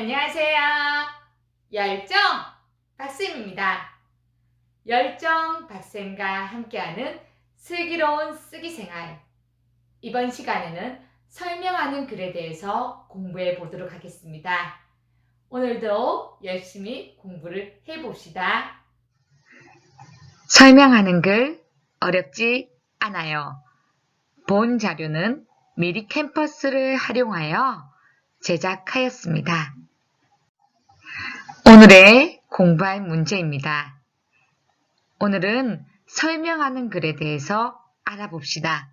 안녕하세요. 열정 박쌤입니다. 열정 박쌤과 함께하는 슬기로운 쓰기 생활. 이번 시간에는 설명하는 글에 대해서 공부해 보도록 하겠습니다. 오늘도 열심히 공부를 해 봅시다. 설명하는 글 어렵지 않아요. 본 자료는 미리 캠퍼스를 활용하여 제작하였습니다. 오늘의 공부할 문제입니다. 오늘은 설명하는 글에 대해서 알아봅시다.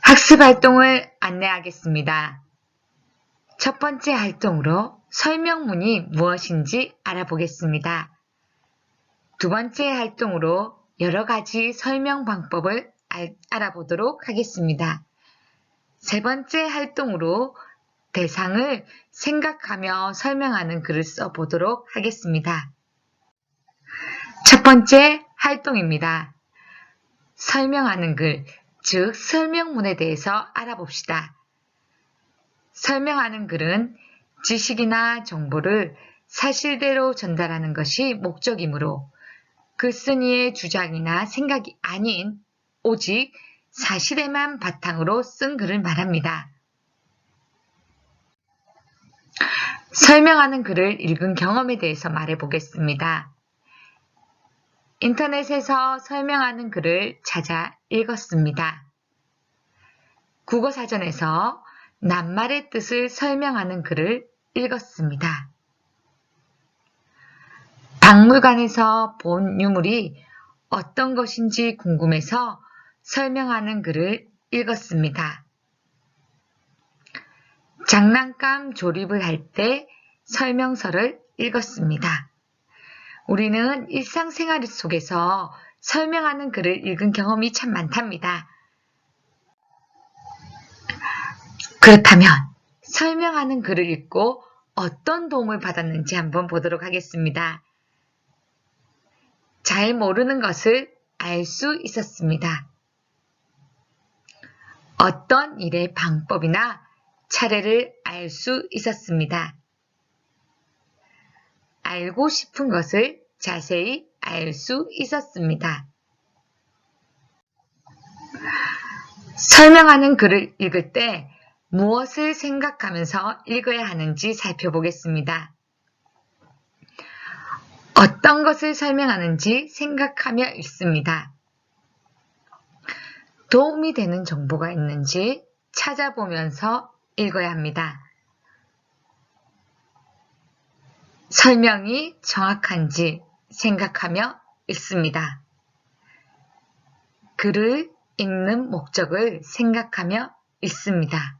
학습 활동을 안내하겠습니다. 첫 번째 활동으로 설명문이 무엇인지 알아보겠습니다. 두 번째 활동으로 여러 가지 설명 방법을 알, 알아보도록 하겠습니다. 세 번째 활동으로 대상을 생각하며 설명하는 글을 써보도록 하겠습니다. 첫 번째 활동입니다. 설명하는 글, 즉 설명문에 대해서 알아봅시다. 설명하는 글은 지식이나 정보를 사실대로 전달하는 것이 목적이므로 글쓴이의 주장이나 생각이 아닌 오직 사실에만 바탕으로 쓴 글을 말합니다. 설명하는 글을 읽은 경험에 대해서 말해 보겠습니다. 인터넷에서 설명하는 글을 찾아 읽었습니다. 국어사전에서 낱말의 뜻을 설명하는 글을 읽었습니다. 박물관에서 본 유물이 어떤 것인지 궁금해서 설명하는 글을 읽었습니다. 장난감 조립을 할 때 설명서를 읽었습니다. 우리는 일상생활 속에서 설명하는 글을 읽은 경험이 참 많답니다. 그렇다면 설명하는 글을 읽고 어떤 도움을 받았는지 한번 보도록 하겠습니다. 잘 모르는 것을 알 수 있었습니다. 어떤 일의 방법이나 차례를 알 수 있었습니다. 알고 싶은 것을 자세히 알 수 있었습니다. 설명하는 글을 읽을 때 무엇을 생각하면서 읽어야 하는지 살펴보겠습니다. 어떤 것을 설명하는지 생각하며 읽습니다. 도움이 되는 정보가 있는지 찾아보면서 읽어야 합니다. 설명이 정확한지 생각하며 읽습니다. 글을 읽는 목적을 생각하며 읽습니다.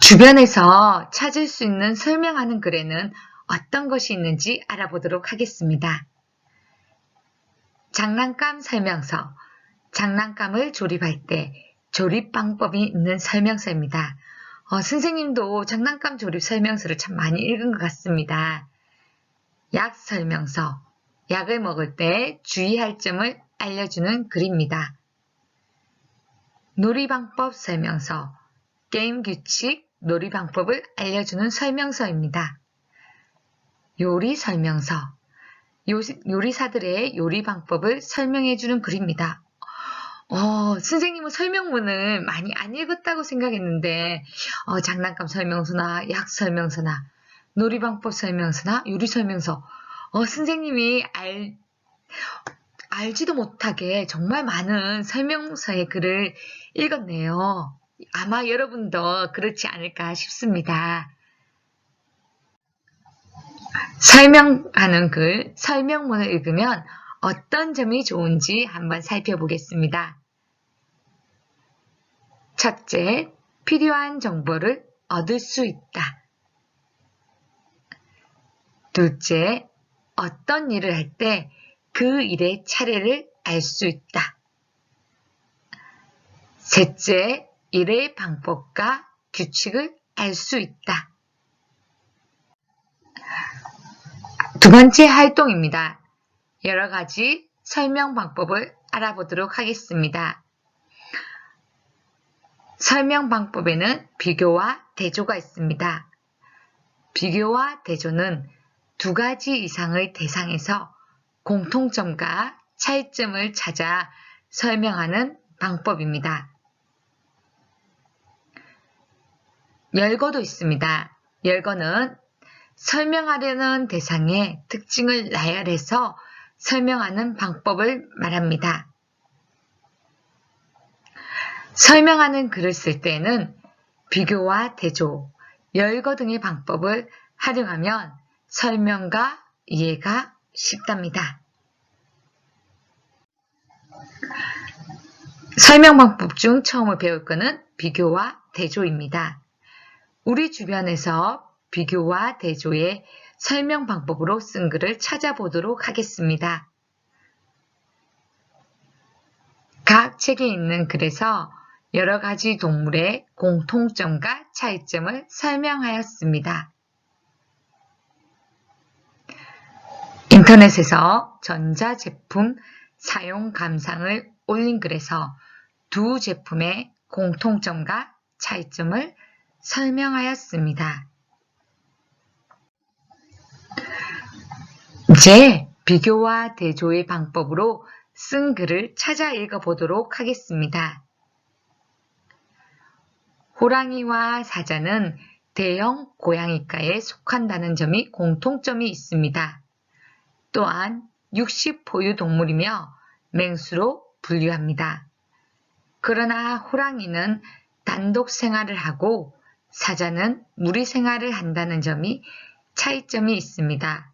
주변에서 찾을 수 있는 설명하는 글에는 어떤 것이 있는지 알아보도록 하겠습니다. 장난감 설명서. 장난감을 조립할 때 조립 방법이 있는 설명서입니다. 어, 선생님도 장난감 조립 설명서를 참 많이 읽은 것 같습니다. 약 설명서. 약을 먹을 때 주의할 점을 알려주는 글입니다. 놀이 방법 설명서. 게임 규칙, 놀이 방법을 알려주는 설명서입니다. 요리 설명서. 요리사들의 요리 방법을 설명해주는 글입니다. 어, 선생님은 설명문을 많이 안 읽었다고 생각했는데 어, 장난감 설명서나 약 설명서나 놀이방법 설명서나 요리 설명서 어, 선생님이 알, 알지도 못하게 정말 많은 설명서의 글을 읽었네요. 아마 여러분도 그렇지 않을까 싶습니다. 설명하는 글, 설명문을 읽으면 어떤 점이 좋은지 한번 살펴보겠습니다. 첫째, 필요한 정보를 얻을 수 있다. 둘째, 어떤 일을 할 때 그 일의 차례를 알 수 있다. 셋째, 일의 방법과 규칙을 알 수 있다. 두 번째 활동입니다. 여러 가지 설명 방법을 알아보도록 하겠습니다. 설명 방법에는 비교와 대조가 있습니다. 비교와 대조는 두 가지 이상의 대상에서 공통점과 차이점을 찾아 설명하는 방법입니다. 열거도 있습니다. 열거는 설명하려는 대상의 특징을 나열해서 설명하는 방법을 말합니다. 설명하는 글을 쓸 때에는 비교와 대조, 열거 등의 방법을 활용하면 설명과 이해가 쉽답니다. 설명 방법 중 처음으로 배울 것은 비교와 대조입니다. 우리 주변에서 비교와 대조의 설명 방법으로 쓴 글을 찾아보도록 하겠습니다. 각 책에 있는 글에서 여러 가지 동물의 공통점과 차이점을 설명하였습니다. 인터넷에서 전자제품 사용 감상을 올린 글에서 두 제품의 공통점과 차이점을 설명하였습니다. 이제 비교와 대조의 방법으로 쓴 글을 찾아 읽어보도록 하겠습니다. 호랑이와 사자는 대형 고양이과에 속한다는 점이 공통점이 있습니다. 또한 육식 포유 동물이며 맹수로 분류합니다. 그러나 호랑이는 단독 생활을 하고 사자는 무리 생활을 한다는 점이 차이점이 있습니다.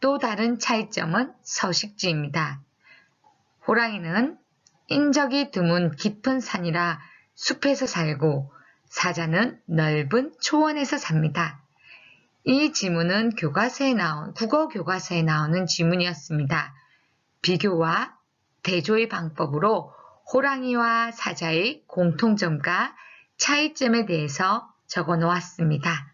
또 다른 차이점은 서식지입니다. 호랑이는 인적이 드문 깊은 산이라 숲에서 살고 사자는 넓은 초원에서 삽니다. 이 지문은 교과서에 나온, 국어 교과서에 나오는 지문이었습니다. 비교와 대조의 방법으로 호랑이와 사자의 공통점과 차이점에 대해서 적어 놓았습니다.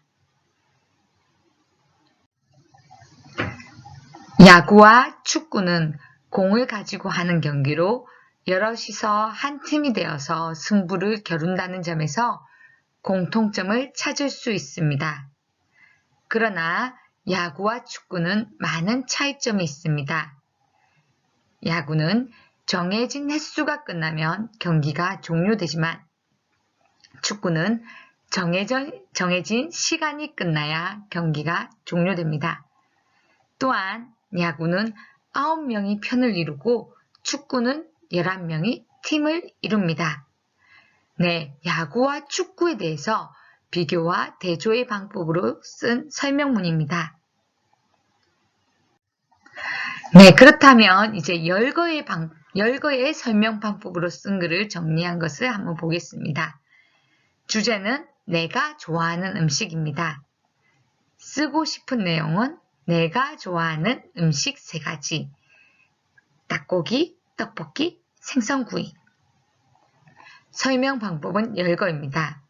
야구와 축구는 공을 가지고 하는 경기로 여럿이서 한 팀이 되어서 승부를 겨룬다는 점에서 공통점을 찾을 수 있습니다. 그러나 야구와 축구는 많은 차이점이 있습니다. 야구는 정해진 횟수가 끝나면 경기가 종료되지만 축구는 정해진, 정해진 시간이 끝나야 경기가 종료됩니다. 또한 야구는 9명이 편을 이루고 축구는 11명이 팀을 이룹니다. 네, 야구와 축구에 대해서 비교와 대조의 방법으로 쓴 설명문입니다. 네, 그렇다면 이제 열거의 방, 열거의 설명 방법으로 쓴 글을 정리한 것을 한번 보겠습니다. 주제는 내가 좋아하는 음식입니다. 쓰고 싶은 내용은 내가 좋아하는 음식 세 가지. 닭고기, 떡볶이, 생선구이. 설명 방법은 열거입니다.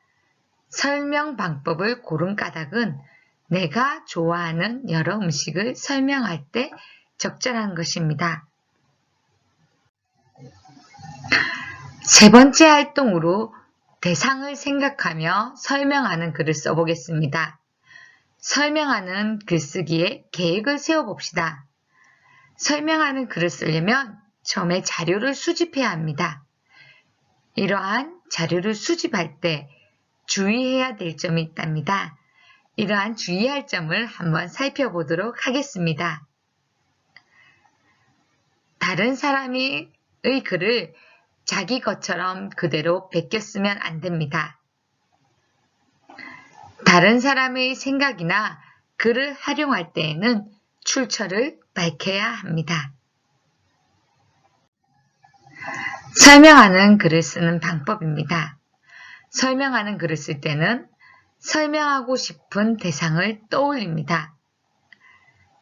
설명 방법을 고른 까닭은 내가 좋아하는 여러 음식을 설명할 때 적절한 것입니다. 세 번째 활동으로 대상을 생각하며 설명하는 글을 써보겠습니다. 설명하는 글쓰기에 계획을 세워봅시다. 설명하는 글을 쓰려면 처음에 자료를 수집해야 합니다. 이러한 자료를 수집할 때 주의해야 될 점이 있답니다. 이러한 주의할 점을 한번 살펴보도록 하겠습니다. 다른 사람의 글을 자기 것처럼 그대로 베꼈으면 안 됩니다. 다른 사람의 생각이나 글을 활용할 때에는 출처를 밝혀야 합니다. 설명하는 글을 쓰는 방법입니다. 설명하는 글을 쓸 때는 설명하고 싶은 대상을 떠올립니다.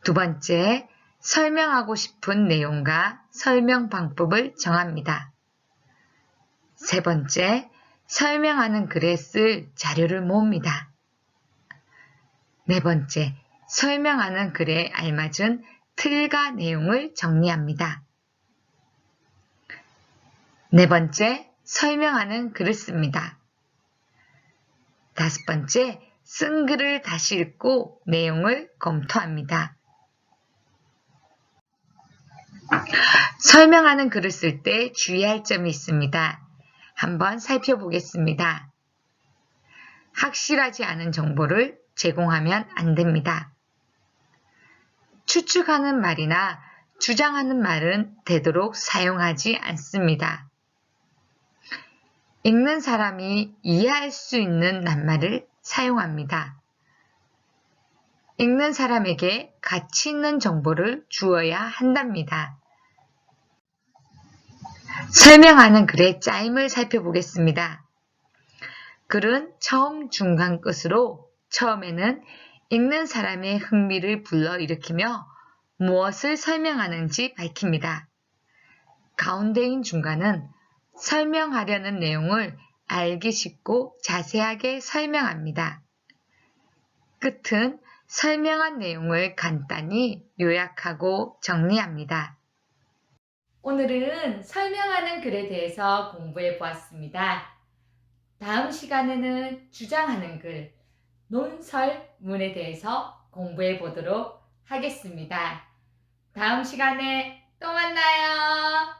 두 번째, 설명하고 싶은 내용과 설명 방법을 정합니다. 세 번째, 설명하는 글에 쓸 자료를 모읍니다. 네 번째, 설명하는 글에 알맞은 틀과 내용을 정리합니다. 네 번째, 설명하는 글을 씁니다. 다섯 번째, 쓴 글을 다시 읽고 내용을 검토합니다. 설명하는 글을 쓸 때 주의할 점이 있습니다. 한번 살펴보겠습니다. 확실하지 않은 정보를 제공하면 안 됩니다. 추측하는 말이나 주장하는 말은 되도록 사용하지 않습니다. 읽는 사람이 이해할 수 있는 낱말을 사용합니다. 읽는 사람에게 가치 있는 정보를 주어야 한답니다. 설명하는 글의 짜임을 살펴보겠습니다. 글은 처음 중간 끝으로 처음에는 읽는 사람의 흥미를 불러일으키며 무엇을 설명하는지 밝힙니다. 가운데인 중간은 설명하려는 내용을 알기 쉽고 자세하게 설명합니다. 끝은 설명한 내용을 간단히 요약하고 정리합니다. 오늘은 설명하는 글에 대해서 공부해 보았습니다. 다음 시간에는 주장하는 글, 논설문에 대해서 공부해 보도록 하겠습니다. 다음 시간에 또 만나요.